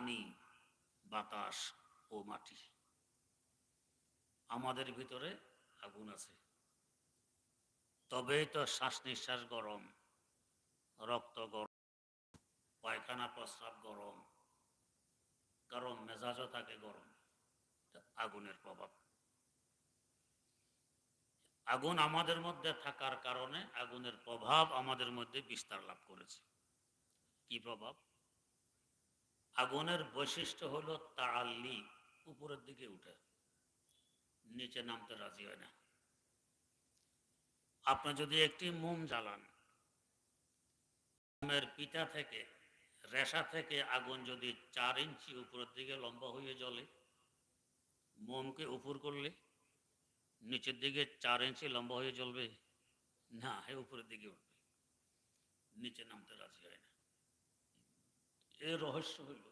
পানি, বাতাস ও মাটি। আমাদের ভিতরে আগুন আছে। তবেই তো শ্বাস নিঃশ্বাস গরম, রক্ত গরম, পায়খানা প্রস্রাব গরম, কারণ মেজাজও থাকে গরম আগুনের প্রভাব। আগুন আমাদের মধ্যে থাকার কারণে আগুনের প্রভাব আমাদের মধ্যে বিস্তার লাভ করেছে। কি প্রভাব? আগুনের বৈশিষ্ট্য হলো তাড়াল্লি উপরের দিকে উঠে। নিচে নামতে রাজি হয় না। আপনি যদি একটি মোম জ্বালান, মোমের পিতা থেকে, রেশা থেকে আগুন যদি চার ইঞ্চি উপরের দিকে লম্বা হয়ে জ্বলে, মোমকে উপর করলে নিচের দিকে চার ইঞ্চি লম্বা হয়ে জ্বলবে? না উপরের দিকে উঠবে। নিচে নামতে রাজি হয় না। এর রহস্য হইল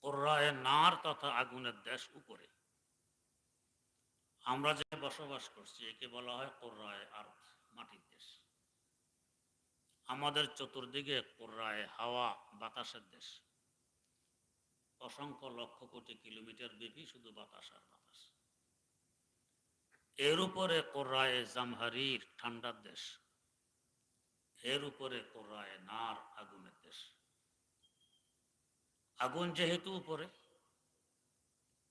কোররায় নার তথা আগুনের দেশ উপরে। আমরা যে বসবাস করছি, একে বলা হয় কোররায় আর্থ মাটির দেশ। আমাদের চতুর্দিকে কোররায় হাওয়া, বাতাসের দেশ। অসংখ্য লক্ষ কোটি কিলোমিটার ব্যাপী শুধু বাতাস আর বাতাস। এর উপরে কোররায় জামহারির ঠান্ডার দেশ। এর উপরে কোররায় নার আগুনের দেশ। আগুন যেহেতু উপরে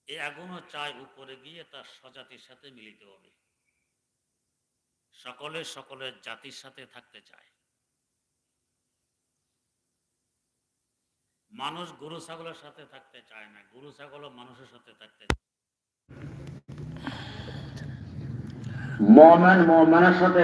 এই আগুনও চায় উপরে গিয়ে তার স্বজাতির সাথে মিলিত হবে। সকলে সকলের জাতির সাথে থাকতে চায়। মানুষ গরু ছাগলের সাথে থাকতে চায় না, গরু ছাগলও মানুষের সাথে থাকতে চায়। মোমেন মোমেনের সাথে